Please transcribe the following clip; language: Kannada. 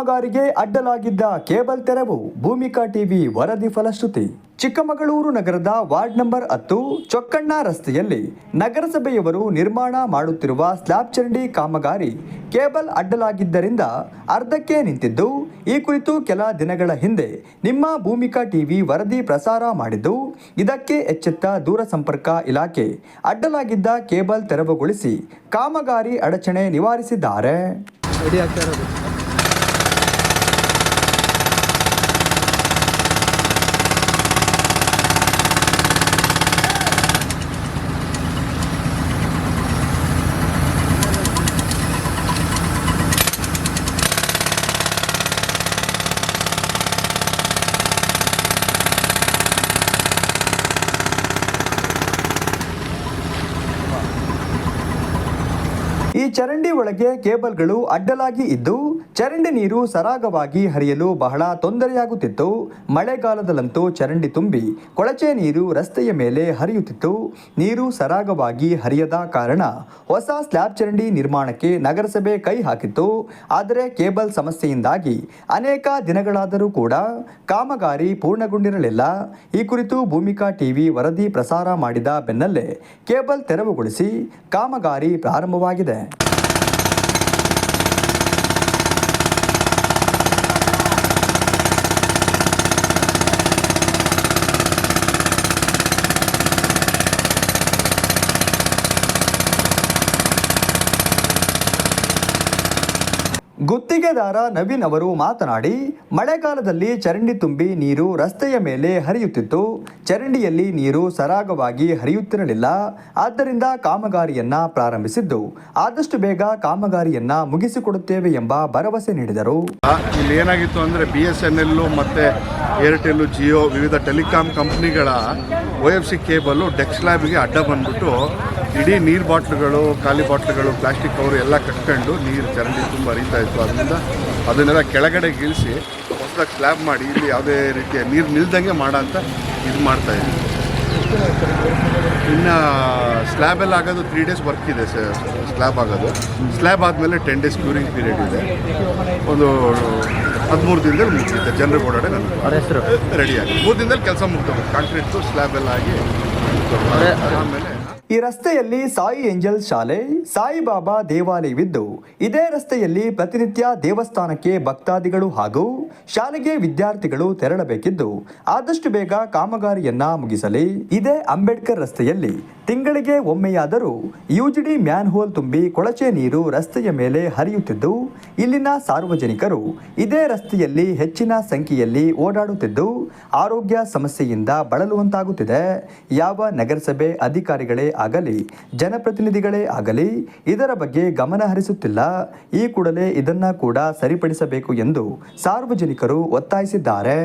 ಕಾಮಗಾರಿಗೆ ಅಡ್ಡಲಾಗಿದ್ದ ಕೇಬಲ್ ತೆರವು ಭೂಮಿಕಾ ಟಿವಿ ವರದಿ ಫಲಶ್ರುತಿ. ಚಿಕ್ಕಮಗಳೂರು ನಗರದ ವಾರ್ಡ್ ನಂಬರ್ ಹತ್ತು, ಚೊಕ್ಕಣ್ಣ ರಸ್ತೆಯಲ್ಲಿ ನಗರಸಭೆಯವರು ನಿರ್ಮಾಣ ಮಾಡುತ್ತಿರುವ ಸ್ಲ್ಯಾಬ್ ಚರಂಡಿ ಕಾಮಗಾರಿ ಕೇಬಲ್ ಅಡ್ಡಲಾಗಿದ್ದರಿಂದ ಅರ್ಧಕ್ಕೆ ನಿಂತಿದ್ದು, ಈ ಕುರಿತು ಕೆಲ ದಿನಗಳ ಹಿಂದೆ ನಿಮ್ಮ ಭೂಮಿಕಾ ಟಿವಿ ವರದಿ ಪ್ರಸಾರ ಮಾಡಿದ್ದು, ಇದಕ್ಕೆ ಎಚ್ಚೆತ್ತ ದೂರಸಂಪರ್ಕ ಇಲಾಖೆ ಅಡ್ಡಲಾಗಿದ್ದ ಕೇಬಲ್ ತೆರವುಗೊಳಿಸಿ ಕಾಮಗಾರಿ ಅಡಚಣೆ ನಿವಾರಿಸಿದ್ದಾರೆ. ಈ ಚರಂಡಿ ಒಳಗೆ ಕೇಬಲ್ಗಳು ಅಡ್ಡಲಾಗಿ ಇದ್ದು, ಚರಂಡಿ ನೀರು ಸರಾಗವಾಗಿ ಹರಿಯಲು ಬಹಳ ತೊಂದರೆಯಾಗುತ್ತಿತ್ತು. ಮಳೆಗಾಲದಲ್ಲಂತೂ ಚರಂಡಿ ತುಂಬಿ, ಕೊಳಚೆ ನೀರು ರಸ್ತೆಯ ಮೇಲೆ ಹರಿಯುತ್ತಿತ್ತು. ನೀರು ಸರಾಗವಾಗಿ ಹರಿಯದ ಕಾರಣ ಹೊಸ ಸ್ಲ್ಯಾಬ್ ಚರಂಡಿ ನಿರ್ಮಾಣಕ್ಕೆ ನಗರಸಭೆ ಕೈ ಹಾಕಿತ್ತು. ಆದರೆ ಕೇಬಲ್ ಸಮಸ್ಯೆಯಿಂದಾಗಿ ಅನೇಕ ದಿನಗಳಾದರೂ ಕೂಡ ಕಾಮಗಾರಿ ಪೂರ್ಣಗೊಂಡಿರಲಿಲ್ಲ. ಈ ಕುರಿತು ಭೂಮಿಕಾ ಟಿವಿ ವರದಿ ಪ್ರಸಾರ ಮಾಡಿದ ಬೆನ್ನಲ್ಲೇ ಕೇಬಲ್ ತೆರವುಗೊಳಿಸಿ ಕಾಮಗಾರಿ ಪ್ರಾರಂಭವಾಗಿದೆ. ಗುತ್ತಿಗೆದಾರ ನವೀನ್ ಅವರು ಮಾತನಾಡಿ ಮಳೆಗಾಲದಲ್ಲಿ ಚರಂಡಿ ತುಂಬಿ ನೀರು ರಸ್ತೆಯ ಮೇಲೆ ಹರಿಯುತ್ತಿತ್ತು. ಚರಂಡಿಯಲ್ಲಿ ನೀರು ಸರಾಗವಾಗಿ ಹರಿಯುತ್ತಿರಲಿಲ್ಲ. ಆದ್ದರಿಂದ ಕಾಮಗಾರಿಯನ್ನ ಪ್ರಾರಂಭಿಸಿದ್ದು. ಆದಷ್ಟು ಬೇಗ ಕಾಮಗಾರಿಯನ್ನ ಮುಗಿಸಿಕೊಡುತ್ತೇವೆ ಎಂಬ ಭರವಸೆ ನೀಡಿದರು. ಇಲ್ಲಿ ಏನಾಗಿತ್ತು ಅಂದರೆ ಬಿ ಎಸ್ ಎನ್ ಎಲ್ ಮತ್ತು ಏರ್ಟೆಲ್ ಜಿಯೋ ವಿವಿಧ ಟೆಲಿಕಾಂ ಕಂಪ್ನಿಗಳ ಒ ಎಫ್ ಸಿ ಕೇಬಲ್ಲು ಡೆಕ್ಸ್ ಲ್ಯಾಬ್ಗೆ ಅಡ್ಡ ಬಂದ್ಬಿಟ್ಟು ಇಡೀ ನೀರು ಬಾಟ್ಲುಗಳು, ಖಾಲಿ ಬಾಟ್ಲುಗಳು, ಪ್ಲಾಸ್ಟಿಕ್ ಕವರು ಎಲ್ಲ ಕಟ್ಕೊಂಡು ನೀರು ಚರಂಡಿ ತುಂಬ ಹರಿತಾ ಇತ್ತು. ಅದರಿಂದ ಅದನ್ನೆಲ್ಲ ಕೆಳಗಡೆ ಇಳಿಸಿ ಹೊಸದಾಗಿ ಸ್ಲ್ಯಾಬ್ ಮಾಡಿ ಇಲ್ಲಿ ಯಾವುದೇ ರೀತಿಯ ನೀರು ನಿಲ್ದಂಗೆ ಮಾಡೋ ಅಂತ ಇದು ಮಾಡ್ತಾ ಇದ್ದೀವಿ ಇನ್ನು ಸ್ಲ್ಯಾಬ್ ಎಲ್ಲ ಆಗೋದು ತ್ರೀ ಡೇಸ್ ವರ್ಕ್ ಇದೆ ಸರ್ ಸ್ಲ್ಯಾಬ್ ಆಗೋದು. ಸ್ಲ್ಯಾಬ್ ಆದಮೇಲೆ ಟೆನ್ ಡೇಸ್ ಕ್ಯೂರಿಂಗ್ ಪೀರಿಯಡ್ ಇದೆ. ಒಂದು ಹದಿಮೂರು ದಿನದಲ್ಲಿ ಮುಗಿಯುತ್ತೆ ಜನರಿಗೆ ಓಡಾಡೆ ರೆಡಿಯಾಗಿ ರೆಡಿ ಆಗಿ. ಮೂರು ದಿನದಲ್ಲಿ ಕೆಲಸ ಮುಗ್ತವೆ ಕಾಂಕ್ರೀಟು ಸ್ಲ್ಯಾಬ್ ಎಲ್ಲ ಆಗಿ. ಆಮೇಲೆ ಈ ರಸ್ತೆಯಲ್ಲಿ ಸಾಯಿ ಏಂಜಲ್ ಶಾಲೆ ಸಾಯಿಬಾಬಾ ದೇವಾಲಯವಿದ್ದು ಇದೇ ರಸ್ತೆಯಲ್ಲಿ ಪ್ರತಿನಿತ್ಯ ದೇವಸ್ಥಾನಕ್ಕೆ ಭಕ್ತಾದಿಗಳು ಹಾಗೂ ಶಾಲೆಗೆ ವಿದ್ಯಾರ್ಥಿಗಳು ತೆರಳಬೇಕಿದ್ದು, ಆದಷ್ಟು ಬೇಗ ಕಾಮಗಾರಿಯನ್ನ ಮುಗಿಸಲಿ. ಇದೇ ಅಂಬೇಡ್ಕರ್ ರಸ್ತೆಯಲ್ಲಿ ತಿಂಗಳಿಗೆ ಒಮ್ಮೆಯಾದರೂ ಯುಜಿಡಿ ಮ್ಯಾನ್ಹೋಲ್ ತುಂಬಿ ಕೊಳಚೆ ನೀರು ರಸ್ತೆಯ ಮೇಲೆ ಹರಿಯುತ್ತಿದ್ದು, ಇಲ್ಲಿನ ಸಾರ್ವಜನಿಕರು ಇದೇ ರಸ್ತೆಯಲ್ಲಿ ಹೆಚ್ಚಿನ ಸಂಖ್ಯೆಯಲ್ಲಿ ಓಡಾಡುತ್ತಿದ್ದು, ಆರೋಗ್ಯ ಸಮಸ್ಯೆಯಿಂದ ಬಳಲುವಂತಾಗುತ್ತಿದೆ. ಯಾವ ನಗರಸಭೆ ಅಧಿಕಾರಿಗಳೇ ಆಗಲಿ, ಜನಪ್ರತಿನಿಧಿಗಳೇ ಆಗಲಿ, ಇದರ ಬಗ್ಗೆ ಗಮನ ಹರಿಸುತ್ತಿಲ್ಲ. ಈ ಕೂಡಲೇ ಇದನ್ನ ಕೂಡ ಸರಿಪಡಿಸಬೇಕು ಎಂದು ಸಾರ್ವಜನಿಕರು ಒತ್ತಾಯಿಸಿದ್ದಾರೆ.